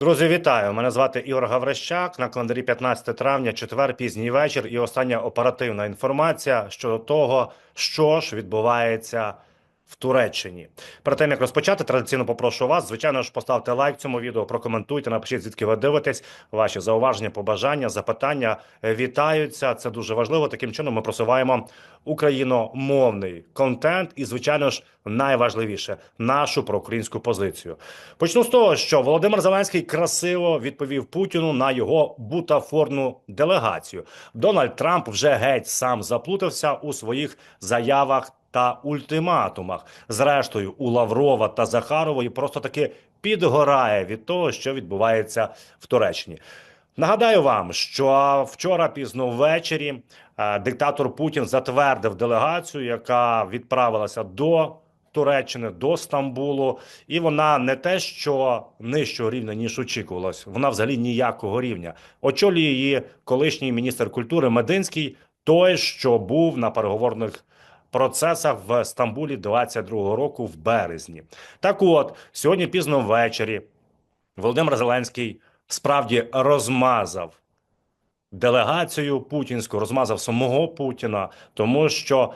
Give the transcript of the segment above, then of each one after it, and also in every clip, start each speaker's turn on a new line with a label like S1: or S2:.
S1: Друзі, вітаю! Мене звати Ігор Гаврищак. На календарі 15 травня, четвер, пізній вечір, і остання оперативна інформація щодо того, що ж відбувається в Туреччині. Перед тим як розпочати, традиційно попрошу вас. Звичайно ж, поставте лайк цьому відео, прокоментуйте, напишіть звідки ви дивитесь. Ваші зауваження, побажання, запитання вітаються. Це дуже важливо. Таким чином ми просуваємо україномовний контент, і звичайно ж, найважливіше нашу проукраїнську позицію. Почну з того, що Володимир Зеленський красиво відповів Путіну на його бутафорну делегацію. Дональд Трамп вже геть сам заплутався у своїх заявах та ультиматумах. Зрештою, у Лаврова та Захарової просто таки підгорає від того, що відбувається в Туреччині. Нагадаю вам, що вчора пізно ввечері е, диктатор Путін затвердив делегацію, яка відправилася до Туреччини до Стамбулу, і вона не те, що нижчого рівня ніж очікувалось. Вона взагалі ніякого рівня. Очолює її колишній міністр культури Мединський, той, що був на переговорних процесах в Стамбулі 22-го року в березні. Так, от сьогодні пізно ввечері Володимир Зеленський справді розмазав. Делегацію путінську розмазав самого Путіна, тому що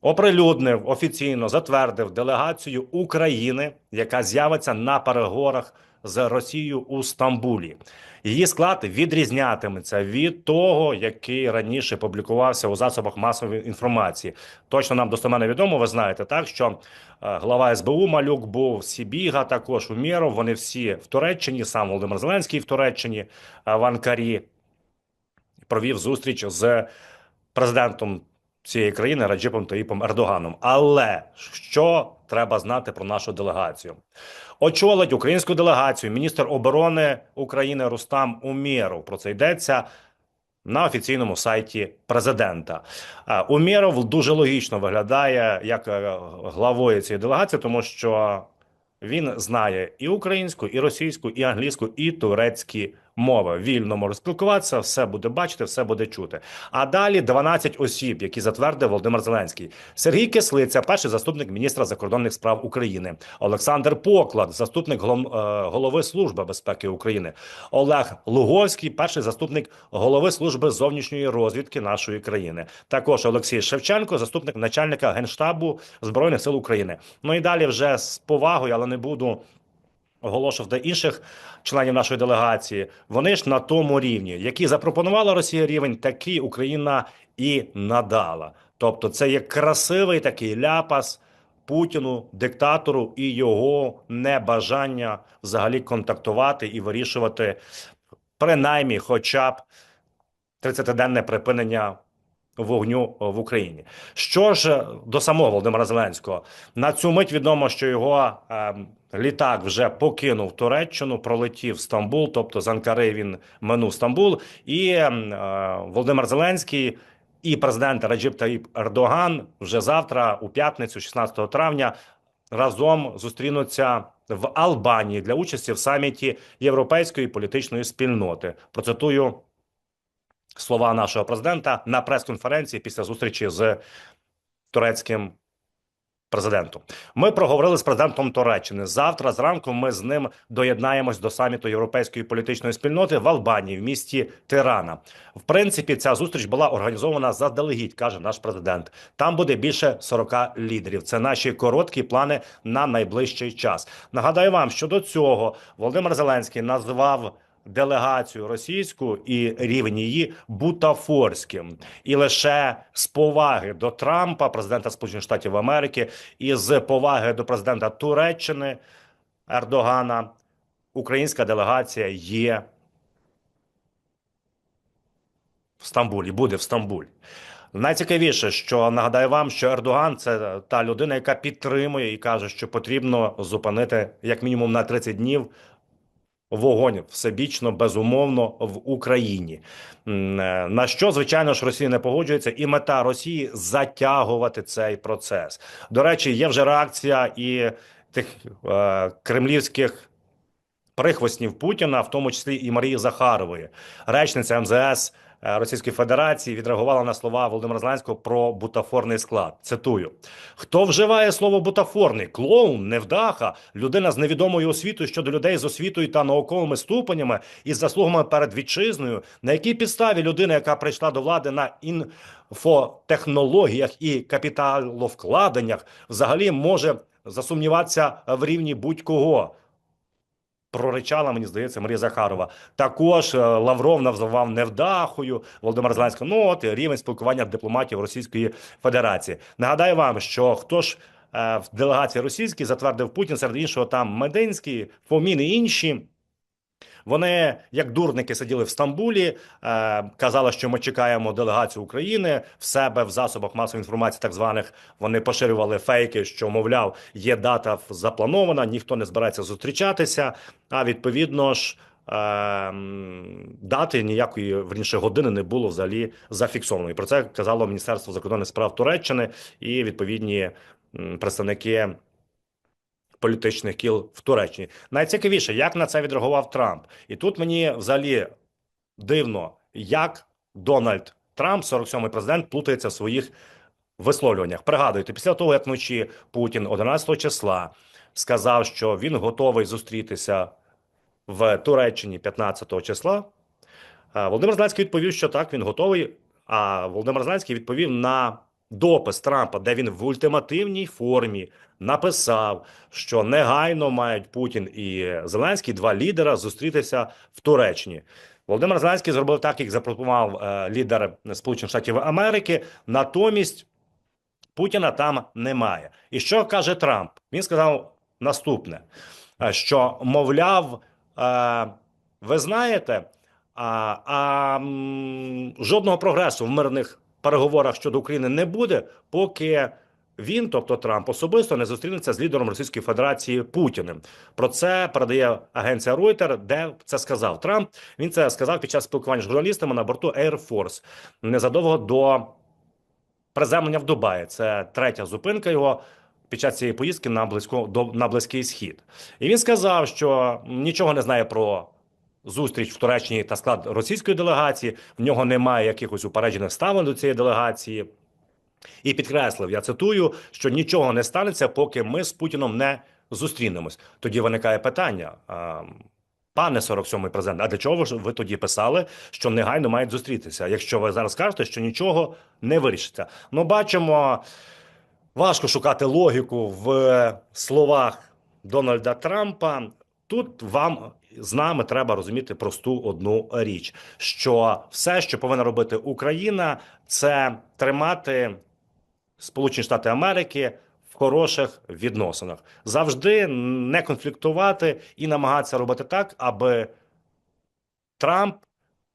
S1: оприлюднив офіційно затвердив делегацію України, яка з'явиться на переговорах з Росією у Стамбулі. Її склад відрізнятиметься від того, який раніше публікувався у засобах масової інформації. Точно нам достеменно відомо. Ви знаєте, так що е, глава СБУ Малюк був Сібіга, також Умєров. Вони всі в Туреччині. Сам Володимир Зеленський в Туреччині е, в Анкарі провів зустріч з президентом цієї країни Раджипом Таїпом Ердоганом. Але що треба знати про нашу делегацію? Очолить українську делегацію міністр оборони України Рустам Умєров. Про це йдеться. На офіційному сайті президента Умєров дуже логічно виглядає як е, главою цієї делегації, тому що він знає і українську, і російську, і англійську, і турецькі мови. Вільно може спілкуватися, все буде бачити, все буде чути. А далі 12 осіб, які затвердив Володимир Зеленський. Сергій Кислиця, перший заступник міністра закордонних справ України, Олександр Поклад, заступник е, голови служби безпеки України, Олег Луговський, перший заступник голови служби зовнішньої розвідки нашої країни. Також Олексій Шевченко, заступник начальника генштабу збройних сил України. Ну і далі вже з повагою, але не буду оголошував до інших членів нашої делегації. Вони ж на тому рівні, який запропонувала Росія рівень, такий Україна і надала. Тобто, це є красивий такий ляпас Путіну, диктатору і його небажання взагалі контактувати і вирішувати принаймні, хоча б 30-денне припинення вогню в Україні. Що ж до самого Володимира Зеленського на цю мить відомо, що його е, літак вже покинув Туреччину, пролетів Стамбул, тобто з Анкари він минув Стамбул, і е, Володимир Зеленський. І президент Раджип Таїп Ердоган вже завтра, у п'ятницю, 16 травня, разом зустрінуться в Албанії для участі в саміті Європейської політичної спільноти. Процитую слова нашого президента на прес-конференції після зустрічі з турецьким президентом. Ми проговорили з президентом Туреччини. Завтра зранку ми з ним доєднаємось до саміту європейської політичної спільноти в Албанії в місті Тирана. В принципі, ця зустріч була організована заздалегідь, каже наш президент. Там буде більше 40 лідерів. Це наші короткі плани на найближчий час. Нагадаю вам, що до цього Володимир Зеленський назвав делегацію російську і рівень її бутафорським, і лише з поваги до Трампа, президента Сполучених Штатів Америки, і з поваги до президента Туреччини Ердогана, українська делегація є в Стамбулі. Буде в Стамбулі. Найцікавіше, що нагадаю вам, що Ердоган це та людина, яка підтримує і каже, що потрібно зупинити як мінімум на 30 днів Вогонь всебічно безумовно в Україні, е, на що звичайно ж Росія не погоджується, і мета Росії затягувати цей процес. До речі, є вже реакція і тих е, кремлівських прихвостнів Путіна, в тому числі і Марії Захарової, речниця МЗС Російської Федерації відреагувала на слова Володимира Зеленського про бутафорний склад. Цитую: хто вживає слово бутафорний? Клоун, невдаха, людина з невідомою освітою щодо людей з освітою та науковими ступенями і заслугами перед вітчизною, на якій підставі людина, яка прийшла до влади на інфотехнологіях і капіталовкладеннях, взагалі може засумніватися в рівні будь-кого. Проричала, мені здається, Марія Захарова. Також е, Лавров назвав невдахою Володимир Зеленський. Ну от рівень спілкування дипломатів Російської Федерації. Нагадаю вам, що хто ж е, в делегації російській затвердив Путін, серед іншого там Мединський, Фомін і інші. Вони, як дурники, сиділи в Стамбулі, е, казали, що ми чекаємо делегацію України в себе в засобах масової інформації, так званих. Вони поширювали фейки, що мовляв, є дата запланована, ніхто не збирається зустрічатися. А відповідно ж. е, Дати ніякої верніше години не було взагалі зафіксовано. І про це казало Міністерство закордонних справ Туреччини і відповідні представники політичних кіл в Туреччині. Найцікавіше, як на це відреагував Трамп, і тут мені взагалі дивно, як Дональд Трамп, 47-й президент, плутається в своїх висловлюваннях. Пригадуйте, після того як вночі Путін 11 числа сказав, що він готовий зустрітися в Туреччині 15 числа. е, Володимир Зеленський відповів, що так, він готовий. А Володимир Зеленський відповів на допис Трампа, де він в ультимативній формі написав, що негайно мають Путін і Зеленський, два лідера, зустрітися в Туреччині. Володимир Зеленський зробив так, як запропонував е, лідер Сполучених Штатів Америки. Натомість Путіна там немає. І що каже Трамп? Він сказав наступне: е, що мовляв, е, ви знаєте, а, а жодного прогресу в мирних переговорах щодо України не буде, поки він, тобто Трамп, особисто не зустрінеться з лідером Російської Федерації Путіним. Про це передає агенція Reuters, де це сказав Трамп. Він це сказав під час спілкування з журналістами на борту Air Force незадовго до приземлення в Дубаї. Це третя зупинка його під час цієї поїздки на близько до на близький схід. І він сказав, що нічого не знає про зустріч в Туреччині та склад російської делегації. В нього немає якихось упереджених ставлень до цієї делегації. І підкреслив, я цитую, що нічого не станеться, поки ми з Путіном не зустрінемось. Тоді виникає питання. Пане 47-й президент, а для чого ж ви тоді писали, що негайно мають зустрітися? Якщо ви зараз кажете, що нічого не вирішиться. Ну, бачимо, важко шукати логіку в словах Дональда Трампа. Тут вам з нами треба розуміти просту одну річ: що все, що повинна робити Україна, це тримати Сполучені Штати Америки в хороших відносинах, завжди не конфліктувати і намагатися робити так, аби Трамп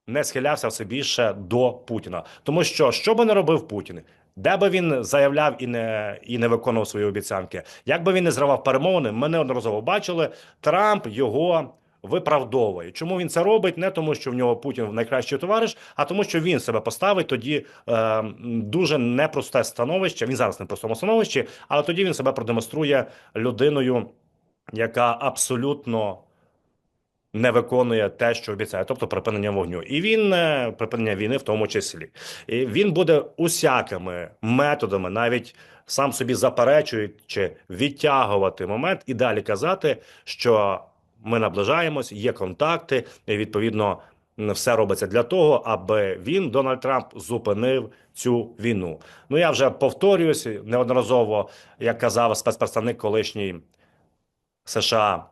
S1: не схилявся все більше до Путіна. Тому що що би не робив Путін, де би він заявляв і не і не виконував свої обіцянки, як би він не зривав перемовини, ми неодноразово бачили. Трамп його виправдовує. Чому він це робить? Не тому, що в нього Путін найкращий товариш, а тому, що він себе поставить тоді е, дуже непросте становище. Він зараз не в простому становищі, але тоді він себе продемонструє людиною, яка абсолютно не виконує те, що обіцяє, тобто припинення вогню, і він е, припинення війни в тому числі. І він буде усякими методами, навіть сам собі заперечуючи, відтягувати момент і далі казати, що ми наближаємось, є контакти, і відповідно все робиться для того, аби він, Дональд Трамп, зупинив цю війну. Ну я вже повторююсь неодноразово, як казав спецпредставник колишній США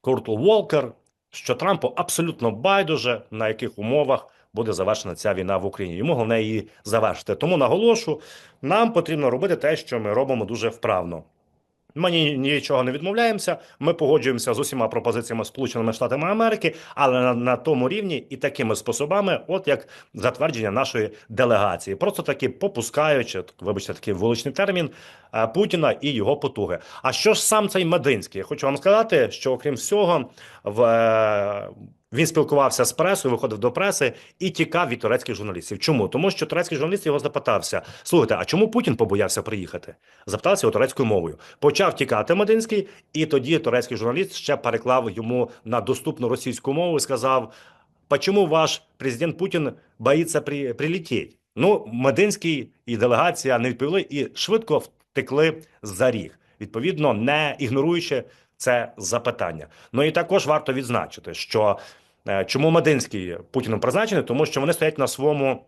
S1: Курт Волкер, що Трампу абсолютно байдуже на яких умовах буде завершена ця війна в Україні. Йому головне її завершити. Тому наголошу, нам потрібно робити те, що ми робимо дуже вправно. Ми ні, нічого не відмовляємося. Ми погоджуємося з усіма пропозиціями Сполученими Штатами Америки, але на, на тому рівні і такими способами, от як затвердження нашої делегації, просто таки попускаючи, вибачте, такий вуличний термін Путіна і його потуги. А що ж сам цей Мединський? Я хочу вам сказати, що окрім всього, в е, він спілкувався з пресою, виходив до преси і тікав від турецьких журналістів. Чому? Тому що турецький журналіст його запитався: слухайте, а чому Путін побоявся приїхати? Запитався його турецькою мовою. Почав тікати Мединський, і тоді турецький журналіст ще переклав йому на доступну російську мову і сказав. почему ваш президент Путін боїться при, прилетіти? Ну, Мединський і делегація не відповіли і швидко втекли за ріг, відповідно, не ігноруючи це запитання. Ну і також варто відзначити, що е, чому Мединський Путіном призначений, тому що вони стоять на своєму.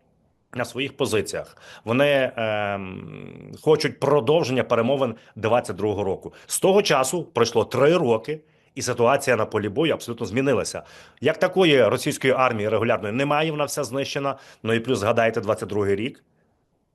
S1: На своїх позиціях вони ем, хочуть продовження перемовин 22-го року. З того часу пройшло три роки, і ситуація на полі бою абсолютно змінилася. Як такої російської армії регулярної немає, вона вся знищена. Ну і плюс згадайте 22-й рік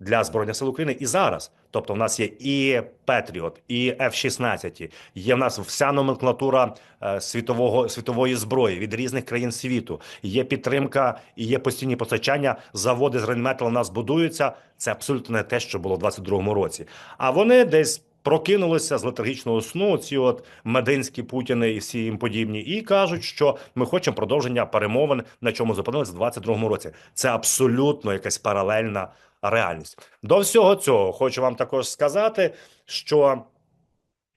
S1: для збройних сил України і зараз. Тобто, в нас є і Петріот, і F-16, є в нас вся номенклатура е, світового світової зброї від різних країн світу. Є підтримка і є постійні постачання. Заводи з Рейнметал у нас будуються. Це абсолютно не те, що було в 22-му році. А вони десь. Прокинулися з летаргічного сну ці от мединські путіни і всі їм подібні, і кажуть, що ми хочемо продовження перемовин, на чому зупинилися в 22-му році. Це абсолютно якась паралельна реальність. До всього цього хочу вам також сказати, що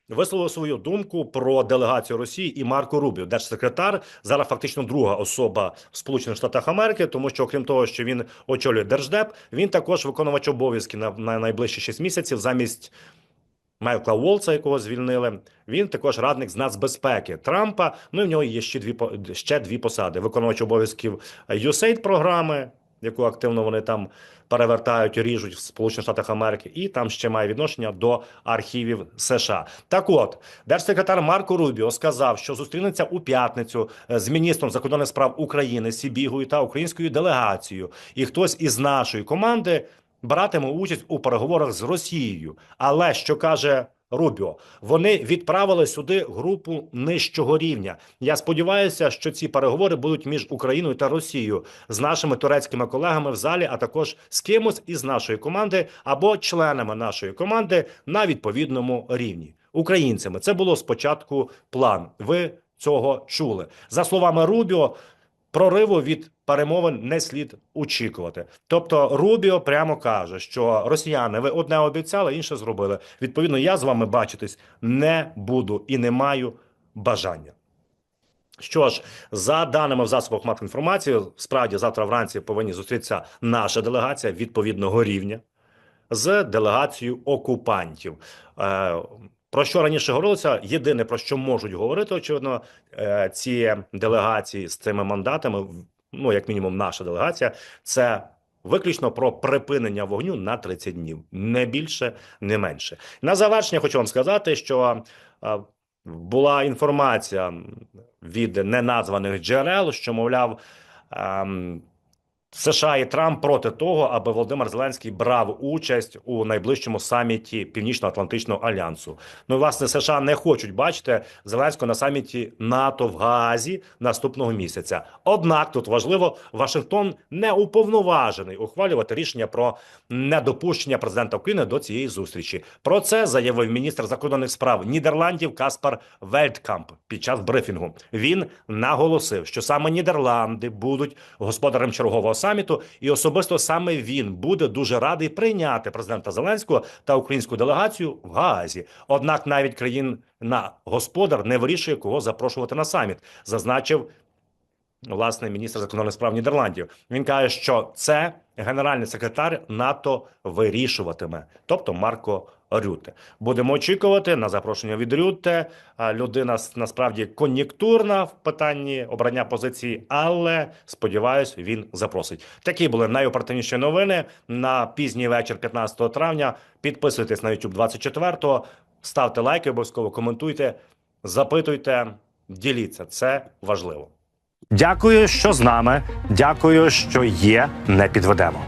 S1: висловив свою думку про делегацію Росії і Марко Рубіо, держсекретар, зараз фактично друга особа в Сполучених Штатах Америки, тому що, окрім того, що він очолює держдеп, він також виконувач обов'язки на, на найближчі 6 місяців замість. Майкла Волца, якого звільнили, він також радник з нацбезпеки Трампа. Ну і в нього є ще дві ще дві посади: виконувач обов'язків USAID програми, яку активно вони там перевертають, ріжуть в Сполучених Штатах Америки, і там ще має відношення до архівів США. Так, от держсекретар Марко Рубіо сказав, що зустрінеться у п'ятницю е, з міністром закордонних справ України Сібігою та українською делегацією, і хтось із нашої команди братиме участь у переговорах з Росією. Але що каже Рубіо, вони відправили сюди групу нижчого рівня. Я сподіваюся, що ці переговори будуть між Україною та Росією з нашими турецькими колегами в залі, а також з кимось із нашої команди або членами нашої команди на відповідному рівні. Українцями це було спочатку план. Ви цього чули за словами Рубіо. Прориву від перемовин не слід очікувати. Тобто Рубіо прямо каже, що росіяни ви одне обіцяли, інше зробили. Відповідно, я з вами бачитись не буду і не маю бажання. Що ж, за даними в засобах мати інформації, справді завтра вранці повинні зустрітися наша делегація відповідного рівня з делегацією окупантів. Про що раніше говорилося? Єдине про що можуть говорити, очевидно, е, ці делегації з цими мандатами, ну як мінімум, наша делегація, це виключно про припинення вогню на 30 днів, не більше, не менше. На завершення хочу вам сказати, що е, була інформація від неназваних джерел, що мовляв. США і Трамп проти того, аби Володимир Зеленський брав участь у найближчому саміті Північно-Атлантичного альянсу. Ну, і, власне, США не хочуть бачити Зеленського на саміті НАТО в Гаазі наступного місяця. Однак тут важливо, Вашингтон не уповноважений ухвалювати рішення про недопущення президента України до цієї зустрічі. Про це заявив міністр закордонних справ Нідерландів Каспар Вельткамп під час брифінгу. Він наголосив, що саме Нідерланди будуть господарем чергового саміту, і особисто саме він буде дуже радий прийняти президента Зеленського та українську делегацію в Гаазі. Однак навіть країн на господар не вирішує, кого запрошувати на саміт, зазначив власне міністр закордонних справ Нідерландів. Він каже, що це генеральний секретар НАТО вирішуватиме, тобто Марко Рюте. Будемо очікувати на запрошення від Рюте. Людина насправді кон'юнктурна в питанні обрання позиції, але сподіваюсь, він запросить. Такі були найоперативніші новини на пізній вечір 15 травня. Підписуйтесь на YouTube 24-го, ставте лайки, обов'язково коментуйте, запитуйте, діліться. Це важливо. Дякую, що з нами. Дякую, що є. Не підведемо.